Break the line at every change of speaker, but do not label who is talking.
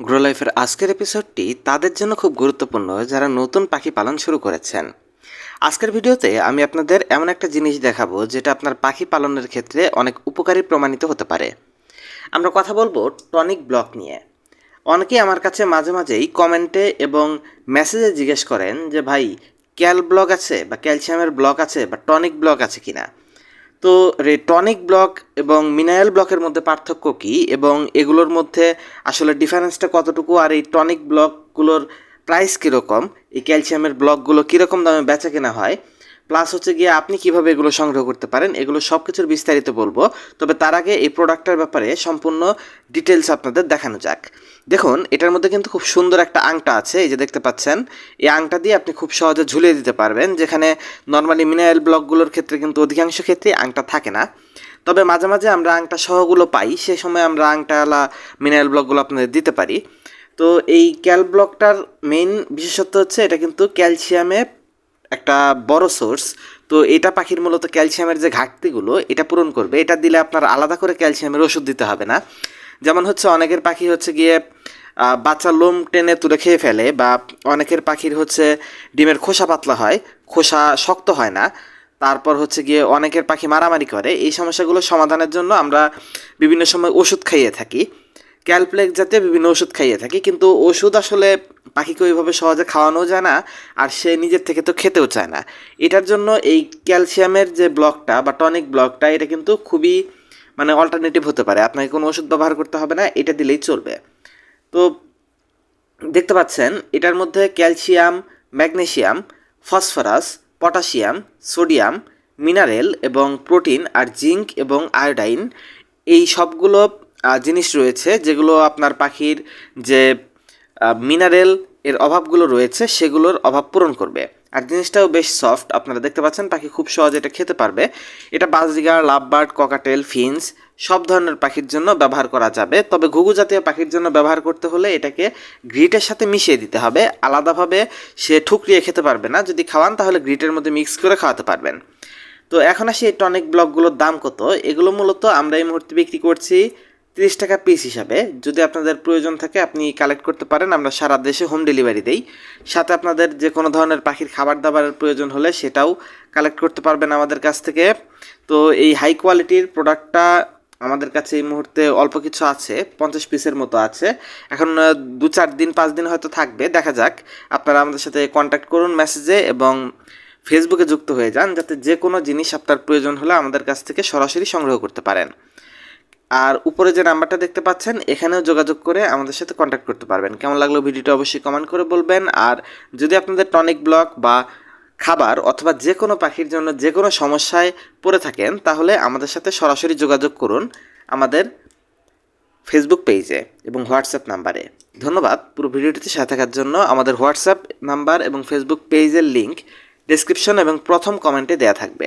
Grow লাইফের আজকের এপিসোডটি তাদের জন্য খুব গুরুত্বপূর্ণ, যারা নতুন পাখি পালন শুরু করেছেন। আজকের ভিডিওতে আমি আপনাদের এমন একটা জিনিস দেখাবো, যেটা আপনার পাখি পালনের ক্ষেত্রে অনেক উপকারী প্রমাণিত হতে পারে। আমরা কথা বলব টনিক ব্লক নিয়ে। অনেকেই আমার কাছে মাঝে মাঝেই কমেন্টে এবং মেসেজে জিজ্ঞেস করেন যে, ভাই, ক্যাল ব্লক আছে বা ক্যালসিয়ামের ব্লক আছে বা টনিক ব্লক আছে কিনা? তো টনিক ব্লক এবং মিনারেল ব্লকের মধ্যে পার্থক্য কী? এবং এগুলোর মধ্যে আসলে ডিফারেন্সটা কতটুকু? আর এই টনিক ব্লকগুলোর প্রাইস কীরকম? এই ক্যালসিয়ামের ব্লকগুলো কীরকম দামে বেচা কেনা হয়? প্লাস হচ্ছে গিয়ে আপনি কীভাবে এগুলো সংগ্রহ করতে পারেন? এগুলো সব কিছুর বিস্তারিত বলব। তবে তার আগে এই প্রোডাক্টটার ব্যাপারে সম্পূর্ণ ডিটেলস আপনাদের দেখানো যাক। দেখুন, এটার মধ্যে কিন্তু খুব সুন্দর একটা আংটা আছে, এই যে দেখতে পাচ্ছেন। এই আংটা দিয়ে আপনি খুব সহজে ঝুলিয়ে দিতে পারবেন, যেখানে নর্মালি মিনারেল ব্লকগুলোর ক্ষেত্রে কিন্তু অধিকাংশ ক্ষেত্রে আংটা থাকে না। তবে মাঝে মাঝে আমরা আংটা সহগুলো পাই, সে সময় আমরা আংটাওয়ালা মিনারেল ব্লকগুলো আপনাদের দিতে পারি। তো এই ক্যাল ব্লকটার মেইন বিশেষত্ব হচ্ছে, এটা কিন্তু ক্যালসিয়ামে একটা বড় সোর্স তো এটা পাখির মূলত ক্যালসিয়ামের যে ঘাটতিগুলো, এটা পূরণ করবে। এটা দিলে আপনার আলাদা করে ক্যালসিয়ামের ওষুধ দিতে হবে না। যেমন হচ্ছে, অনেকের পাখি হচ্ছে গিয়ে বাচ্চা লোম টেনে তুলে খেয়ে ফেলে বা অনেকের পাখির হচ্ছে ডিমের খোসা পাতলা হয়, খোসা শক্ত হয় না। তারপর হচ্ছে গিয়ে অনেকের পাখি মারামারি করে। এই সমস্যাগুলো সমাধানের জন্য আমরা বিভিন্ন সময় ওষুধ খাইয়ে থাকি। ক্যালপ্লেক জাতীয় বিভিন্ন ওষুধ খাইয়ে থাকি। কিন্তু ওষুধ আসলে পাখিকে ওইভাবে সহজে খাওয়ানো যায় না আর সে নিজের থেকে তো খেতেও চায় না। এটার জন্য এই ক্যালসিয়ামের যে ব্লকটা বা টনিক ব্লকটা, এটা কিন্তু খুবই মানে অল্টারনেটিভ হতে পারে। আপনাকে কোনো ওষুধ ব্যবহার করতে হবে না, এটা দিলেই চলবে। তো দেখতে পাচ্ছেন, এটার মধ্যে calcium, magnesium, phosphorus, potassium, sodium, mineral এবং প্রোটিন আর জিঙ্ক এবং আয়োডাইন এই সবগুলো জিনিস রয়েছে যেগুলো আপনার পাখির যে মিনারেল এর অভাবগুলো রয়েছে সেগুলোর অভাব পূরণ করবে। আর জিনিসটাও বেশ সফট আপনারা দেখতে পাচ্ছেন, পাখি খুব সহজে এটা খেতে পারবে। এটা বাজরিগার লাভবার্ড, ককাটেল ফিন্স সব ধরনের পাখির জন্য ব্যবহার করা যাবে। তবে ঘুঘু জাতীয় পাখির জন্য ব্যবহার করতে হলে এটাকে গ্রিটের সাথে মিশিয়ে দিতে হবে। আলাদাভাবে সে ঠুকরিয়ে খেতে পারবে না। যদি খাওয়ান, তাহলে গ্রিটের মধ্যে মিক্স করে খাওয়াতে পারবেন। তো এখন আসি এই টনিক ব্লকগুলোর দাম কত? এগুলো মূলত আমরা এই মুহূর্তে বিক্রি করছি তিরিশ টাকা পিস হিসাবে যদি আপনাদের প্রয়োজন থাকে, আপনি কালেক্ট করতে পারেন। আমরা সারা দেশে হোম ডেলিভারি দেই। সাথে আপনাদের যে কোনো ধরনের পাখির খাবার দাবারের প্রয়োজন হলে সেটাও কালেক্ট করতে পারবেন আমাদের কাছ থেকে। তো এই হাই কোয়ালিটির প্রোডাক্টটা আমাদের কাছে এই মুহূর্তে অল্প কিছু আছে, পঞ্চাশ পিসের মতো আছে। এখন দু চার দিন, পাঁচ দিন হয়তো থাকবে, দেখা যাক। আপনারা আমাদের সাথে কন্ট্যাক্ট করুন মেসেজে এবং ফেসবুকে যুক্ত হয়ে যান, যাতে যে কোনো জিনিস আপনার প্রয়োজন হলে আমাদের কাছ থেকে সরাসরি সংগ্রহ করতে পারেন। আর উপরে যে নাম্বারটা দেখতে পাচ্ছেন, এখানেও যোগাযোগ করে আমাদের সাথে কন্ট্যাক্ট করতে পারবেন। কেমন লাগল ভিডিওটা অবশ্যই কমেন্ট করে বলবেন। আর যদি আপনাদের টনিক ব্লক বা খাবার অথবা যে কোনো পাখির জন্য যে কোনো সমস্যায় পড়ে থাকেন, তাহলে আমাদের সাথে সরাসরি যোগাযোগ করুন আমাদের ফেসবুক পেজে এবং হোয়াটসঅ্যাপ নাম্বারে ধন্যবাদ পুরো ভিডিওটিতে সাথে থাকার জন্য। আমাদের হোয়াটসঅ্যাপ নাম্বার এবং ফেসবুক পেজের লিংক ডেসক্রিপশন এবং প্রথম কমেন্টে দেওয়া থাকবে।